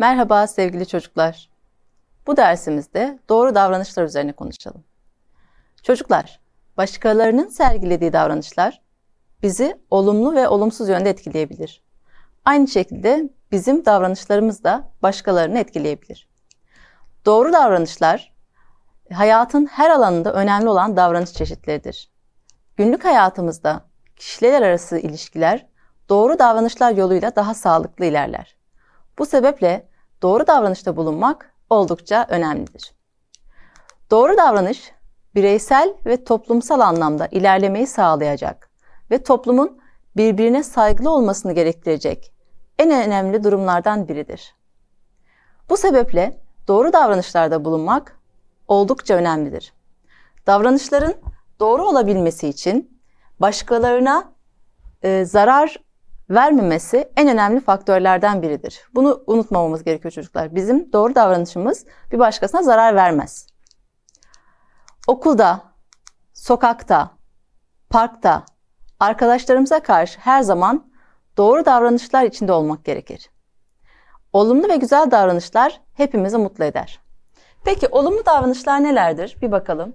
Merhaba sevgili çocuklar. Bu dersimizde doğru davranışlar üzerine konuşalım. Çocuklar, başkalarının sergilediği davranışlar bizi olumlu ve olumsuz yönde etkileyebilir. Aynı şekilde bizim davranışlarımız da başkalarını etkileyebilir. Doğru davranışlar hayatın her alanında önemli olan davranış çeşitleridir. Günlük hayatımızda kişiler arası ilişkiler doğru davranışlar yoluyla daha sağlıklı ilerler. Bu sebeple doğru davranışta bulunmak oldukça önemlidir. Doğru davranış bireysel ve toplumsal anlamda ilerlemeyi sağlayacak ve toplumun birbirine saygılı olmasını gerektirecek en önemli durumlardan biridir. Bu sebeple doğru davranışlarda bulunmak oldukça önemlidir. Davranışların doğru olabilmesi için başkalarına e, zarar vermemesi en önemli faktörlerden biridir. Bunu unutmamamız gerekiyor çocuklar. Bizim doğru davranışımız bir başkasına zarar vermez. Okulda, sokakta, parkta, arkadaşlarımıza karşı her zaman doğru davranışlar içinde olmak gerekir. Olumlu ve güzel davranışlar hepimizi mutlu eder. Peki olumlu davranışlar nelerdir? Bir bakalım.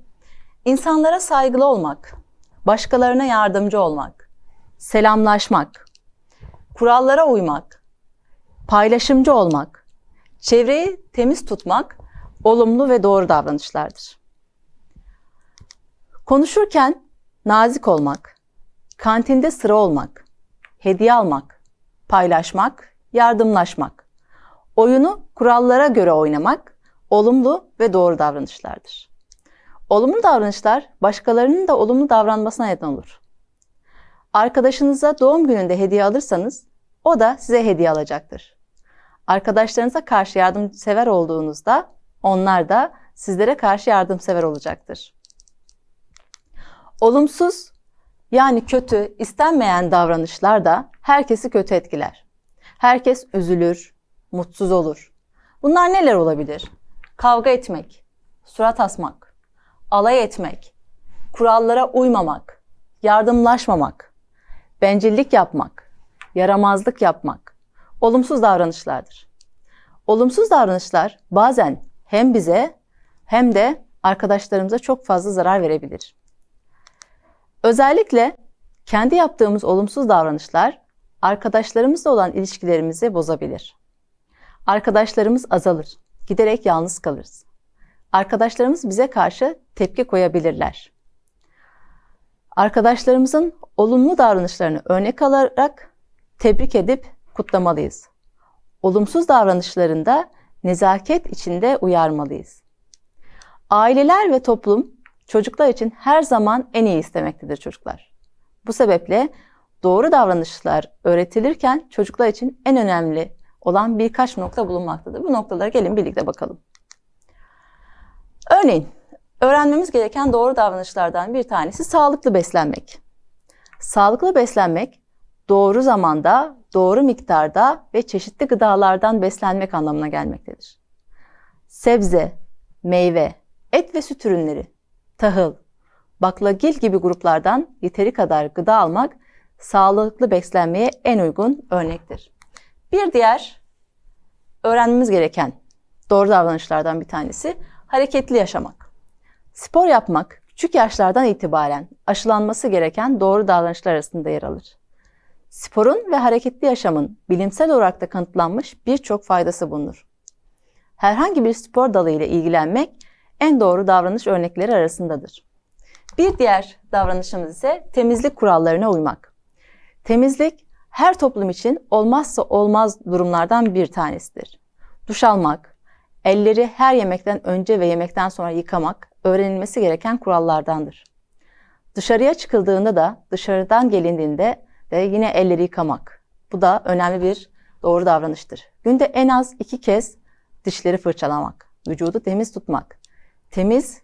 İnsanlara saygılı olmak, başkalarına yardımcı olmak, selamlaşmak, kurallara uymak, paylaşımcı olmak, çevreyi temiz tutmak olumlu ve doğru davranışlardır. Konuşurken nazik olmak, kantinde sıra olmak, hediye almak, paylaşmak, yardımlaşmak, oyunu kurallara göre oynamak olumlu ve doğru davranışlardır. Olumlu davranışlar başkalarının da olumlu davranmasına neden olur. Arkadaşınıza doğum gününde hediye alırsanız o da size hediye alacaktır. Arkadaşlarınıza karşı yardımsever olduğunuzda onlar da sizlere karşı yardımsever olacaktır. Olumsuz yani kötü, istenmeyen davranışlar da herkesi kötü etkiler. Herkes üzülür, mutsuz olur. Bunlar neler olabilir? Kavga etmek, surat asmak, alay etmek, kurallara uymamak, yardımlaşmamak, bencillik yapmak, yaramazlık yapmak olumsuz davranışlardır. Olumsuz davranışlar bazen hem bize hem de arkadaşlarımıza çok fazla zarar verebilir. Özellikle kendi yaptığımız olumsuz davranışlar arkadaşlarımızla olan ilişkilerimizi bozabilir. Arkadaşlarımız azalır, giderek yalnız kalırız. Arkadaşlarımız bize karşı tepki koyabilirler. Arkadaşlarımızın olumlu davranışlarını örnek alarak tebrik edip kutlamalıyız. Olumsuz davranışlarında nezaket içinde uyarmalıyız. Aileler ve toplum çocuklar için her zaman en iyi istemektedir çocuklar. Bu sebeple doğru davranışlar öğretilirken çocuklar için en önemli olan birkaç nokta bulunmaktadır. Bu noktalara gelin birlikte bakalım. Örneğin öğrenmemiz gereken doğru davranışlardan bir tanesi sağlıklı beslenmek. Sağlıklı beslenmek doğru zamanda, doğru miktarda ve çeşitli gıdalardan beslenmek anlamına gelmektedir. Sebze, meyve, et ve süt ürünleri, tahıl, baklagil gibi gruplardan yeteri kadar gıda almak sağlıklı beslenmeye en uygun örnektir. Bir diğer öğrenmemiz gereken doğru davranışlardan bir tanesi hareketli yaşamak. Spor yapmak küçük yaşlardan itibaren aşılanması gereken doğru davranışlar arasında yer alır. Sporun ve hareketli yaşamın bilimsel olarak da kanıtlanmış birçok faydası bulunur. Herhangi bir spor dalı ile ilgilenmek en doğru davranış örnekleri arasındadır. Bir diğer davranışımız ise temizlik kurallarına uymak. Temizlik her toplum için olmazsa olmaz durumlardan bir tanesidir. Duş almak, elleri her yemekten önce ve yemekten sonra yıkamak öğrenilmesi gereken kurallardandır. Dışarıya çıkıldığında da dışarıdan gelindiğinde de yine elleri yıkamak. Bu da önemli bir doğru davranıştır. Günde en az iki kez dişleri fırçalamak, vücudu temiz tutmak, temiz,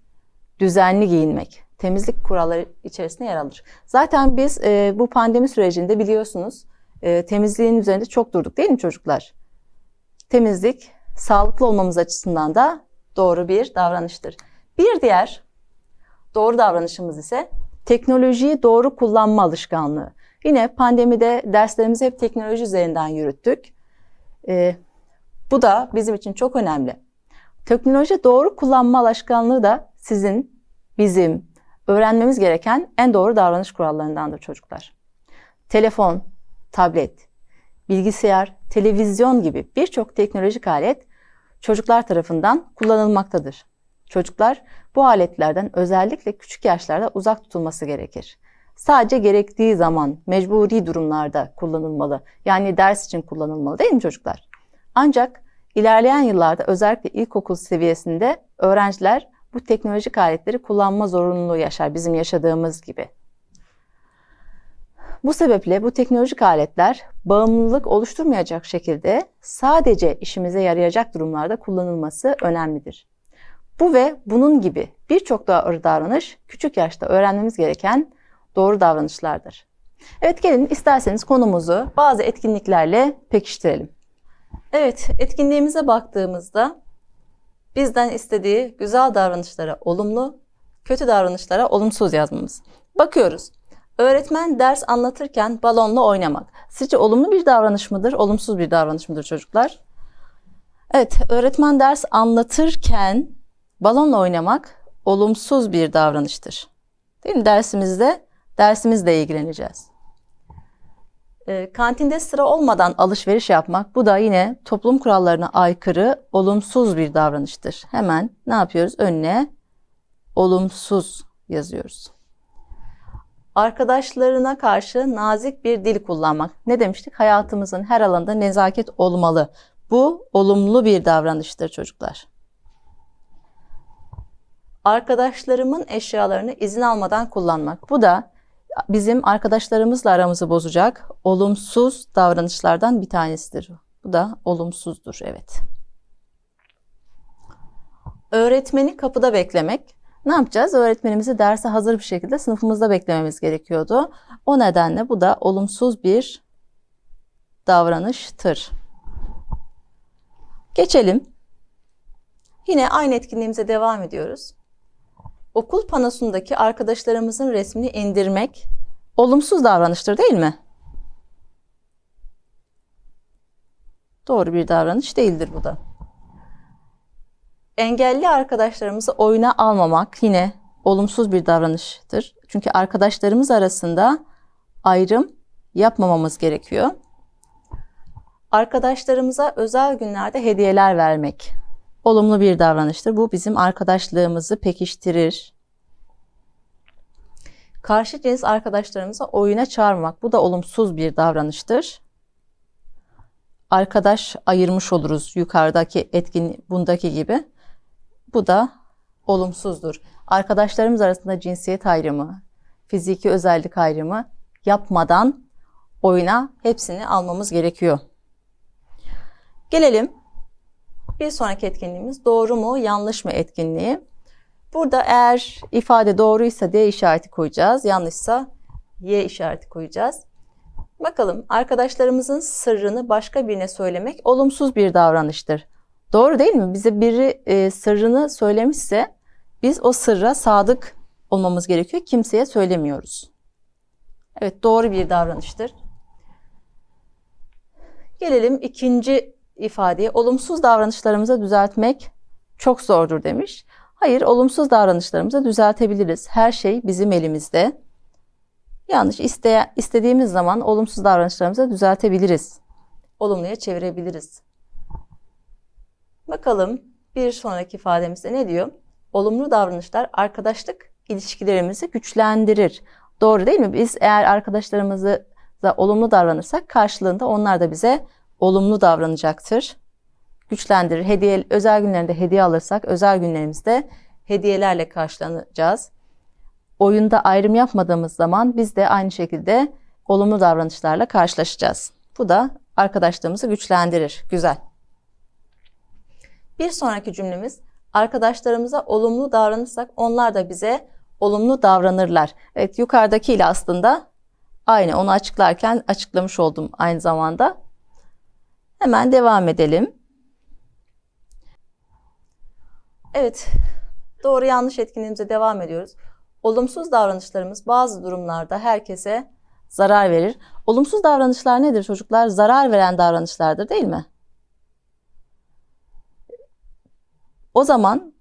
düzenli giyinmek, temizlik kuralları içerisinde yer alır. Zaten biz e, bu pandemi sürecinde biliyorsunuz e, temizliğin üzerinde çok durduk değil mi çocuklar? Temizlik, sağlıklı olmamız açısından da doğru bir davranıştır. Bir diğer doğru davranışımız ise teknolojiyi doğru kullanma alışkanlığı. Yine pandemide derslerimizi hep teknoloji üzerinden yürüttük. Ee, Bu da bizim için çok önemli. Teknoloji doğru kullanma alışkanlığı da sizin, bizim öğrenmemiz gereken en doğru davranış kurallarındandır çocuklar. Telefon, tablet, bilgisayar, televizyon gibi birçok teknolojik alet çocuklar tarafından kullanılmaktadır. Çocuklar bu aletlerden özellikle küçük yaşlarda uzak tutulması gerekir. Sadece gerektiği zaman, mecburi durumlarda kullanılmalı. Yani ders için kullanılmalı değil mi çocuklar? Ancak ilerleyen yıllarda özellikle ilkokul seviyesinde öğrenciler bu teknolojik aletleri kullanma zorunluluğu yaşar bizim yaşadığımız gibi. Bu sebeple bu teknolojik aletler bağımlılık oluşturmayacak şekilde sadece işimize yarayacak durumlarda kullanılması önemlidir. Bu ve bunun gibi birçok doğru davranış küçük yaşta öğrenmemiz gereken doğru davranışlardır. Evet gelin isterseniz konumuzu bazı etkinliklerle pekiştirelim. Evet etkinliğimize baktığımızda bizden istediği güzel davranışlara olumlu, kötü davranışlara olumsuz yazmamız. Bakıyoruz. Öğretmen ders anlatırken balonla oynamak. Sizce olumlu bir davranış mıdır, olumsuz bir davranış mıdır çocuklar? Evet, öğretmen ders anlatırken balonla oynamak olumsuz bir davranıştır. Değil mi? Dersimizde dersimizle ilgileneceğiz. E, kantinde sıra olmadan alışveriş yapmak bu da yine toplum kurallarına aykırı olumsuz bir davranıştır. Hemen ne yapıyoruz? Önüne olumsuz yazıyoruz. Arkadaşlarına karşı nazik bir dil kullanmak. Ne demiştik? Hayatımızın her alanında nezaket olmalı. Bu olumlu bir davranıştır çocuklar. Arkadaşlarımın eşyalarını izin almadan kullanmak. Bu da bizim arkadaşlarımızla aramızı bozacak olumsuz davranışlardan bir tanesidir. Bu da olumsuzdur, evet. Öğretmeni kapıda beklemek. Ne yapacağız? Öğretmenimizi derse hazır bir şekilde sınıfımızda beklememiz gerekiyordu. O nedenle bu da olumsuz bir davranıştır. Geçelim. Yine aynı etkinliğimize devam ediyoruz. Okul panosundaki arkadaşlarımızın resmini indirmek olumsuz davranıştır değil mi? Doğru bir davranış değildir bu da. Engelli arkadaşlarımızı oyuna almamak yine olumsuz bir davranıştır. Çünkü arkadaşlarımız arasında ayrım yapmamamız gerekiyor. Arkadaşlarımıza özel günlerde hediyeler vermek olumlu bir davranıştır. Bu bizim arkadaşlığımızı pekiştirir. Karşı cins arkadaşlarımıza oyuna çağırmak bu da olumsuz bir davranıştır. Arkadaş ayırmış oluruz yukarıdaki etkin bundaki gibi. Bu da olumsuzdur. Arkadaşlarımız arasında cinsiyet ayrımı, fiziki özellik ayrımı yapmadan oyuna hepsini almamız gerekiyor. Gelelim bir sonraki etkinliğimiz doğru mu yanlış mı etkinliği. Burada eğer ifade doğruysa D işareti koyacağız, yanlışsa Y işareti koyacağız. Bakalım arkadaşlarımızın sırrını başka birine söylemek olumsuz bir davranıştır. Doğru değil mi? Bize biri e, sırrını söylemişse biz o sırra sadık olmamız gerekiyor. Kimseye söylemiyoruz. Evet doğru bir davranıştır. Gelelim ikinci ifadeye. Olumsuz davranışlarımızı düzeltmek çok zordur demiş. Hayır, olumsuz davranışlarımızı düzeltebiliriz. Her şey bizim elimizde. Yanlış iste, istediğimiz zaman olumsuz davranışlarımızı düzeltebiliriz. Olumluya çevirebiliriz. Bakalım bir sonraki ifademizde ne diyor? Olumlu davranışlar arkadaşlık ilişkilerimizi güçlendirir. Doğru değil mi? Biz eğer arkadaşlarımızı da olumlu davranırsak karşılığında onlar da bize olumlu davranacaktır. Güçlendirir. Hediye, özel günlerinde hediye alırsak özel günlerimizde hediyelerle karşılanacağız. Oyunda ayrım yapmadığımız zaman biz de aynı şekilde olumlu davranışlarla karşılaşacağız. Bu da arkadaşlığımızı güçlendirir. Güzel. Bir sonraki cümlemiz arkadaşlarımıza olumlu davranırsak onlar da bize olumlu davranırlar. Evet yukarıdaki ile aslında aynı onu açıklarken açıklamış oldum aynı zamanda. Hemen devam edelim. Evet, doğru yanlış etkinliğimize devam ediyoruz. Olumsuz davranışlarımız bazı durumlarda herkese zarar verir. Olumsuz davranışlar nedir çocuklar? Zarar veren davranışlardır değil mi? O zaman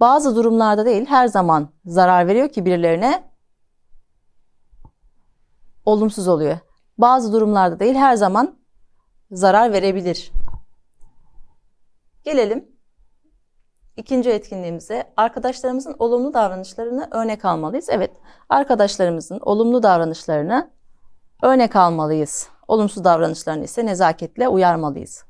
bazı durumlarda değil her zaman zarar veriyor ki birilerine olumsuz oluyor. Bazı durumlarda değil her zaman zarar verebilir. Gelelim ikinci etkinliğimize. Arkadaşlarımızın olumlu davranışlarını örnek almalıyız. Evet, arkadaşlarımızın olumlu davranışlarını örnek almalıyız. Olumsuz davranışlarını ise nezaketle uyarmalıyız.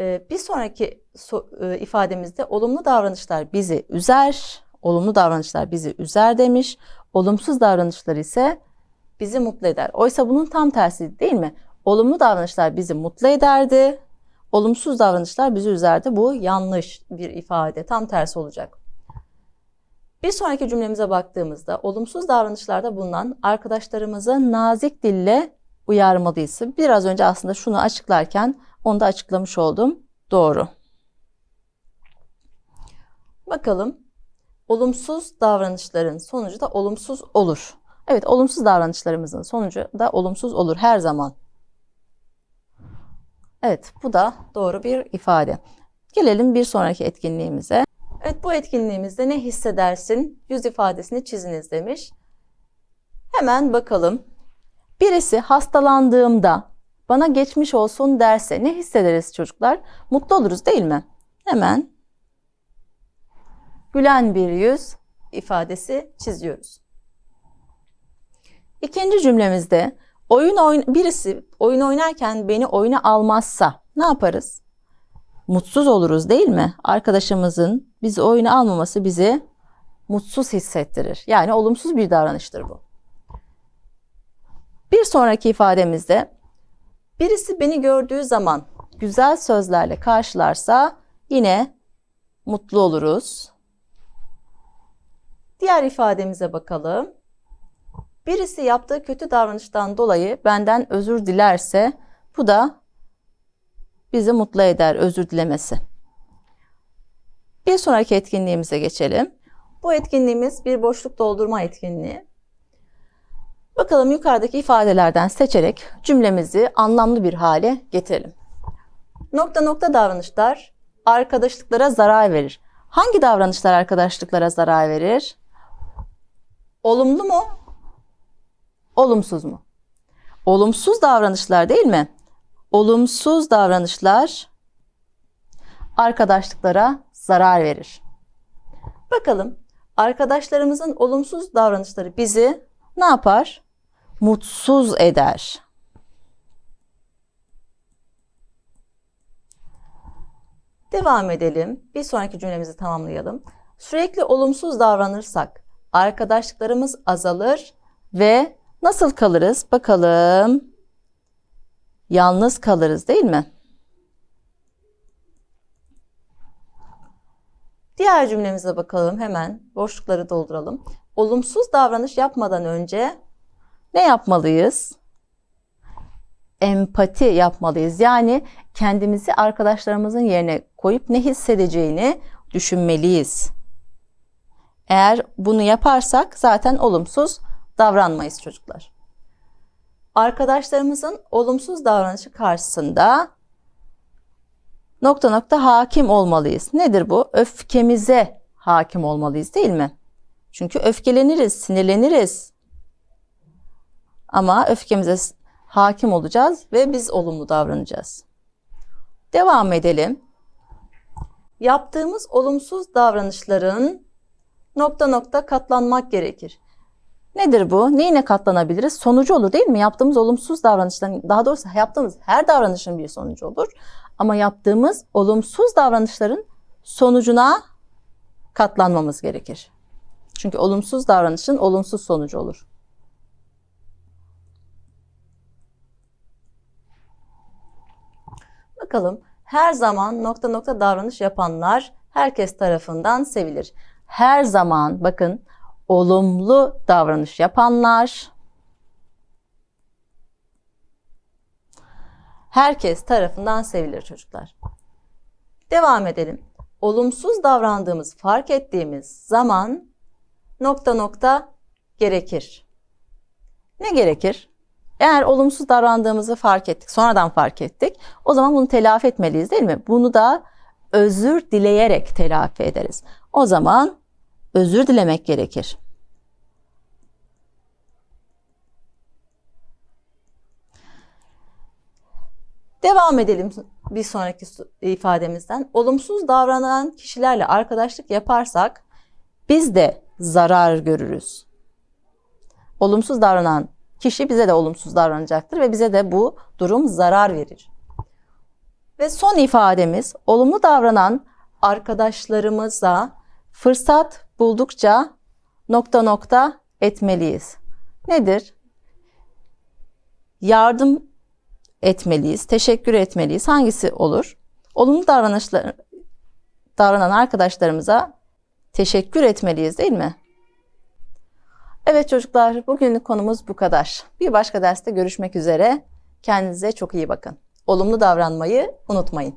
Ee, bir sonraki so- e, ifademizde olumlu davranışlar bizi üzer, olumlu davranışlar bizi üzer demiş. Olumsuz davranışlar ise bizi mutlu eder. Oysa bunun tam tersi değil mi? Olumlu davranışlar bizi mutlu ederdi. Olumsuz davranışlar bizi üzerdi. Bu yanlış bir ifade. Tam tersi olacak. Bir sonraki cümlemize baktığımızda olumsuz davranışlarda bulunan arkadaşlarımızı nazik dille uyarmalıyız. Biraz önce aslında şunu açıklarken onu da açıklamış oldum. Doğru. Bakalım. Olumsuz davranışların sonucu da olumsuz olur. Evet, olumsuz davranışlarımızın sonucu da olumsuz olur her zaman. Evet, bu da doğru bir ifade. Gelelim bir sonraki etkinliğimize. Evet, bu etkinliğimizde ne hissedersin? Yüz ifadesini çiziniz demiş. Hemen bakalım. Birisi hastalandığımda bana geçmiş olsun derse ne hissederiz çocuklar? Mutlu oluruz değil mi? Hemen gülen bir yüz ifadesi çiziyoruz. İkinci cümlemizde oyun oyn birisi oyun oynarken beni oyuna almazsa ne yaparız? Mutsuz oluruz değil mi? Arkadaşımızın bizi oyuna almaması bizi mutsuz hissettirir. Yani olumsuz bir davranıştır bu. Bir sonraki ifademizde birisi beni gördüğü zaman güzel sözlerle karşılarsa yine mutlu oluruz. Diğer ifademize bakalım. Birisi yaptığı kötü davranıştan dolayı benden özür dilerse bu da bizi mutlu eder özür dilemesi. Bir sonraki etkinliğimize geçelim. Bu etkinliğimiz bir boşluk doldurma etkinliği. Bakalım yukarıdaki ifadelerden seçerek cümlemizi anlamlı bir hale getirelim. Nokta nokta davranışlar arkadaşlıklara zarar verir. Hangi davranışlar arkadaşlıklara zarar verir? Olumlu mu? Olumsuz mu? Olumsuz davranışlar değil mi? Olumsuz davranışlar arkadaşlıklara zarar verir. Bakalım arkadaşlarımızın olumsuz davranışları bizi ne yapar? Mutsuz eder. Devam edelim. Bir sonraki cümlemizi tamamlayalım. Sürekli olumsuz davranırsak arkadaşlıklarımız azalır ve nasıl kalırız? Bakalım. Yalnız kalırız değil mi? Diğer cümlemize bakalım hemen. Boşlukları dolduralım. Olumsuz davranış yapmadan önce ne yapmalıyız? Empati yapmalıyız. Yani kendimizi arkadaşlarımızın yerine koyup ne hissedeceğini düşünmeliyiz. Eğer bunu yaparsak zaten olumsuz davranmayız çocuklar. Arkadaşlarımızın olumsuz davranışı karşısında nokta nokta hakim olmalıyız. Nedir bu? Öfkemize hakim olmalıyız değil mi? Çünkü öfkeleniriz, sinirleniriz. Ama öfkemize hakim olacağız ve biz olumlu davranacağız. Devam edelim. Yaptığımız olumsuz davranışların nokta nokta katlanmak gerekir. Nedir bu? Neyine katlanabiliriz? Sonucu olur değil mi? Yaptığımız olumsuz davranışların, daha doğrusu yaptığımız her davranışın bir sonucu olur. Ama yaptığımız olumsuz davranışların sonucuna katlanmamız gerekir. Çünkü olumsuz davranışın olumsuz sonucu olur. Bakalım her zaman nokta nokta davranış yapanlar herkes tarafından sevilir. Her zaman bakın olumlu davranış yapanlar herkes tarafından sevilir çocuklar. Devam edelim. Olumsuz davrandığımız, fark ettiğimiz zaman nokta nokta gerekir. Ne gerekir? Eğer olumsuz davrandığımızı fark ettik, sonradan fark ettik. O zaman bunu telafi etmeliyiz değil mi? Bunu da özür dileyerek telafi ederiz. O zaman özür dilemek gerekir. Devam edelim bir sonraki ifademizden. Olumsuz davranan kişilerle arkadaşlık yaparsak biz de zarar görürüz. Olumsuz davranan kişi bize de olumsuz davranacaktır ve bize de bu durum zarar verir. Ve son ifademiz olumlu davranan arkadaşlarımıza fırsat buldukça nokta nokta etmeliyiz. Nedir? Yardım etmeliyiz, teşekkür etmeliyiz. Hangisi olur? Olumlu davranışlar davranan arkadaşlarımıza teşekkür etmeliyiz değil mi? Evet çocuklar, bugünlük konumuz bu kadar. Bir başka derste görüşmek üzere. Kendinize çok iyi bakın. Olumlu davranmayı unutmayın.